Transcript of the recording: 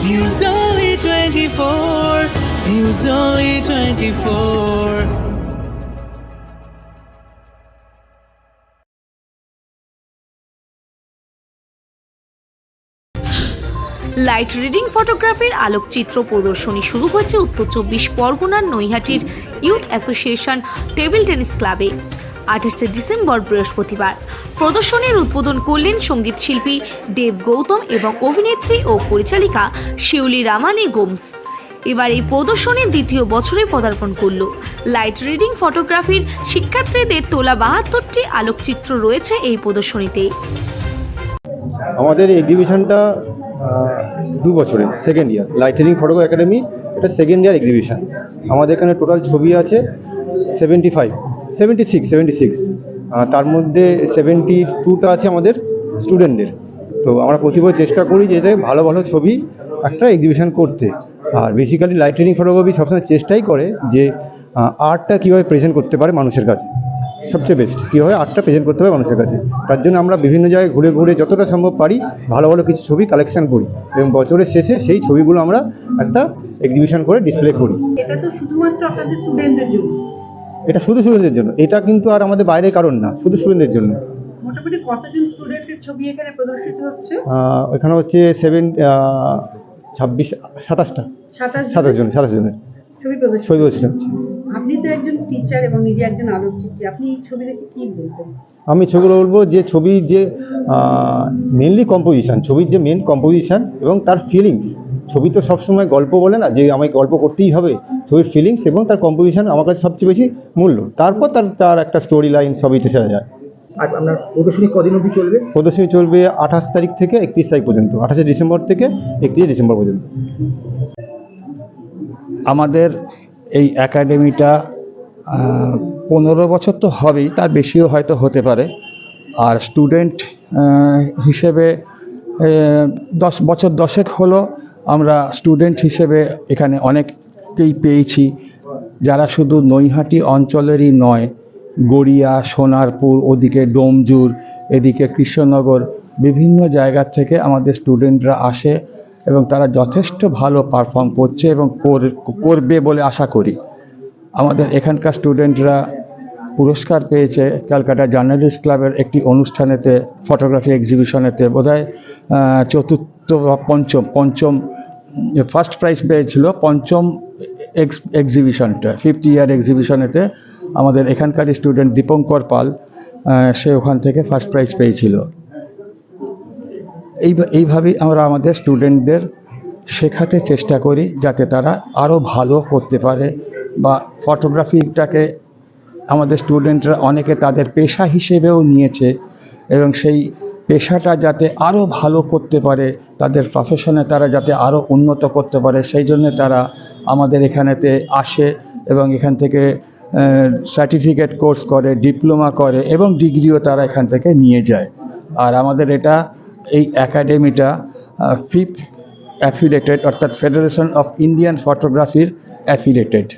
News Only 24. News Only 24. Light reading ফটোগ্রাফির আলোকচিত্র প্রদর্শনী শুরু হয়েছে উত্তর চব্বিশ পরগনার নৈহাটির ইউথ অ্যাসোসিয়েশন টেবিল টেনিস ক্লাবে আঠাশে ডিসেম্বর বৃহস্পতিবার। প্রদর্শনীর উদ্বোধন করলেন সংগীত শিল্পী দেব গৌতম এবং অভিনেত্রী ও পরিচালিকা শিউলি রামানি গোমস। এবার এই প্রদর্শনীর দ্বিতীয় বছরে পদার্পণ করল। লাইট রিডিং ফটোগ্রাফির শিক্ষার্থীদের তোলা বাহাত্তরটি আলোকচিত্র রয়েছে এই প্রদর্শনীতে। আমাদের এক্সিবিশনটা দু বছরে second year light lightning photograph academy এটা সেকেন্ড ইয়ার এক্সিবিশন আমাদের এখানে টোটাল ছবি আছে seventy five seventy six seventy six তার মধ্যে সেভেন্টি টুটা আছে আমাদের স্টুডেন্টদের তো আমরা প্রতিবার চেষ্টা করি যে এতে ভালো ভালো ছবি একটা এক্সিবিশন করতে। আর বেসিক্যালি লাইটেনিং ফটোগ্রাফি সবসময় চেষ্টাই করে যে আর্টটা কীভাবে প্রেজেন্ট করতে পারে মানুষের কাছে। সবচেয়ে বেস্ট কীভাবে আর্টটা প্রেজেন্ট করতে হবে মানুষের কাছে। তার জন্য আমরা বিভিন্ন জায়গায় ঘুরে ঘুরে যতটা সম্ভব পারি ভালো ভালো কিছু ছবি কালেকশন করি। এবং বছরের শেষে সেই ছবিগুলো আমরা একটা এক্সিবিশন করে ডিসপ্লে করি। এটা তো শুধুমাত্র আপনাদের স্টুডেন্টদের জন্য। এটা শুধু স্টুডেন্টদের জন্য। এটা কিন্তু আর আমাদের বাইরে কারণ না শুধু স্টুডেন্টদের জন্য। মোটামুটি কতজন স্টুডেন্টের ছবি এখানে প্রদর্শিত হচ্ছে? এখানে হচ্ছে সেভেন ছাব্বিশ সাতাশটা। সাতাশ জন। সাতাশ জনের। ছবি প্রদর্শিত হচ্ছে। আপনি তো একজন টিচার এবং নিজে একজন আলোকচিত্রী। আপনি এই ছবি দেখে কি বলবেন? আমি ছবিগুলো বলব যে ছবির যে মেনলি কম্পোজিশন ছবির যে মেন কম্পোজিশন এবং তার ফিলিংস ছবি তো সবসময় গল্প বলে না যে আমায় গল্প করতেই হবে। ছবির ফিলিংস এবং তার কম্পোজিশন আমার কাছে সবচেয়ে বেশি মূল্য। তারপর তার তার একটা স্টোরি লাইন সবই তো সেরা যায়। আজ আপনার প্রদর্শনী কদিন অবধি চলবে? প্রদর্শনী চলবে আঠাশ তারিখ থেকে একত্রিশ তারিখ পর্যন্ত আঠাশে ডিসেম্বর থেকে একত্রিশে ডিসেম্বর পর্যন্ত। আমাদের এই একাডেমিটা পনেরো বছর তো হবেই তার বেশিও হয়তো হতে পারে। আর স্টুডেন্ট হিসেবে দশ বছর দশেক হলো আমরা স্টুডেন্ট হিসেবে এখানে অনেককেই পেয়েছি, যারা শুধু নৈহাটি অঞ্চলেরই নয়, গড়িয়া, সোনারপুর, ওদিকে ডোমজুর, এদিকে কৃষ্ণনগর, বিভিন্ন জায়গা থেকে আমাদের স্টুডেন্টরা আসে এবং তারা যথেষ্ট ভালো পারফর্ম করছে এবং কর- করবে বলে আশা করি। আমাদের এখানকার স্টুডেন্টরা পুরস্কার পেয়েছে ক্যালকাটা জার্নালিস্ট ক্লাবের একটি অনুষ্ঠানেতে ফটোগ্রাফি এক্সিবিশনেতে বোধহয় চতুর্থ বা পঞ্চম পঞ্চম ফার্স্ট প্রাইজ পেয়েছিল পঞ্চম এক্স এক্সিবিশনটা ফিফটি ইয়ার এক্সিবিশনেতে আমাদের এখানকার স্টুডেন্ট দীপঙ্কর পাল সে ওখান থেকে ফার্স্ট প্রাইজ পেয়েছিল। এই, এইভাবেই আমরা আমাদের স্টুডেন্টদের শেখাতে চেষ্টা করি যাতে তারা আরও ভালো করতে পারে বা ফটোগ্রাফিটাকে আমাদের স্টুডেন্টরা অনেকে তাদের পেশা হিসেবেও নিয়েছে এবং সেই পেশাটা যাতে আরও ভালো করতে পারে, তাদের প্রফেশনে তারা যাতে আরও উন্নত করতে পারে, সেই জন্য তারা আমাদের এখানেতে আসে এবং এখান থেকে সার্টিফিকেট কোর্স করে ডিপ্লোমা করে এবং ডিগ্রিও তারা এখান থেকে নিয়ে যায়। আর আমাদের এটা, এই একাডেমিটা ফিফ অ্যাফিলেটেড অর্থাৎ ফেডারেশন অফ ইন্ডিয়ান ফটোগ্রাফির অ্যাফিলেটেড